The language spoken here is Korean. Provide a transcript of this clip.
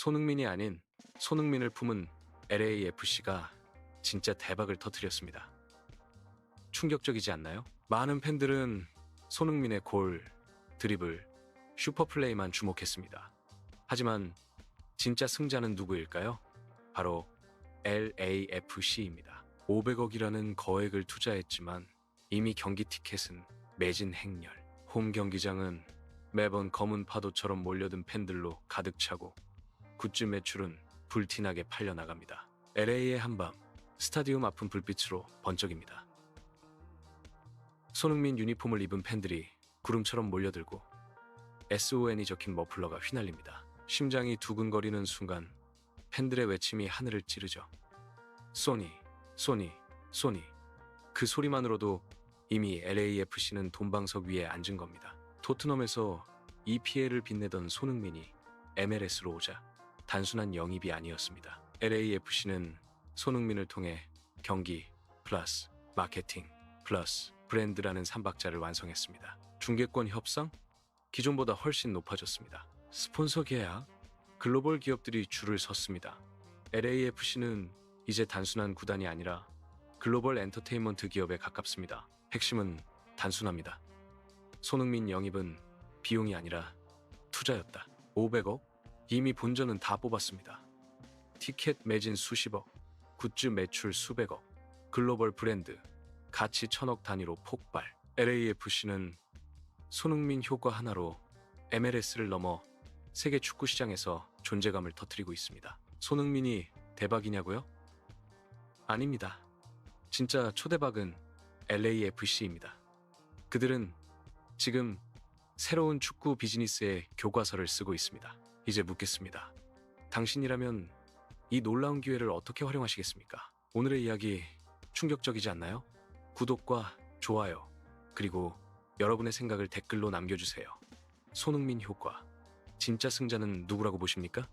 손흥민이 아닌 손흥민을 품은 LAFC가 진짜 대박을 터뜨렸습니다. 충격적이지 않나요? 많은 팬들은 손흥민의 골, 드리블, 슈퍼플레이만 주목했습니다. 하지만 진짜 승자는 누구일까요? 바로 LAFC입니다. 500억이라는 거액을 투자했지만 이미 경기 티켓은 매진 행렬. 홈 경기장은 매번 검은 파도처럼 몰려든 팬들로 가득 차고 굿즈 매출은 불티나게 팔려나갑니다. LA의 한밤, 스타디움 앞은 불빛으로 번쩍입니다. 손흥민 유니폼을 입은 팬들이 구름처럼 몰려들고 SON이 적힌 머플러가 휘날립니다. 심장이 두근거리는 순간 팬들의 외침이 하늘을 찌르죠. 소니, 소니, 소니. 그 소리만으로도 이미 LAFC는 돈방석 위에 앉은 겁니다. 토트넘에서 EPL을 빛내던 손흥민이 MLS로 오자 단순한 영입이 아니었습니다. LAFC는 손흥민을 통해 경기 플러스 마케팅 플러스 브랜드라는 삼박자를 완성했습니다. 중개권 협상 기존보다 훨씬 높아졌습니다. 스폰서 계약 글로벌 기업들이 줄을 섰습니다. LAFC는 이제 단순한 구단이 아니라 글로벌 엔터테인먼트 기업에 가깝습니다. 핵심은 단순합니다. 손흥민 영입은 비용이 아니라 투자였다. 500억? 이미 본전은 다 뽑았습니다. 티켓 매진 수십억, 굿즈 매출 수백억, 글로벌 브랜드, 가치 천억 단위로 폭발. LAFC는 손흥민 효과 하나로 MLS를 넘어 세계 축구 시장에서 존재감을 터뜨리고 있습니다. 손흥민이 대박이냐고요? 아닙니다. 진짜 초대박은 LAFC입니다. 그들은 지금 새로운 축구 비즈니스의 교과서를 쓰고 있습니다. 이제 묻겠습니다. 당신이라면 이 놀라운 기회를 어떻게 활용하시겠습니까? 오늘의 이야기 충격적이지 않나요? 구독과 좋아요, 그리고 여러분의 생각을 댓글로 남겨주세요. 손흥민 효과. 진짜 승자는 누구라고 보십니까?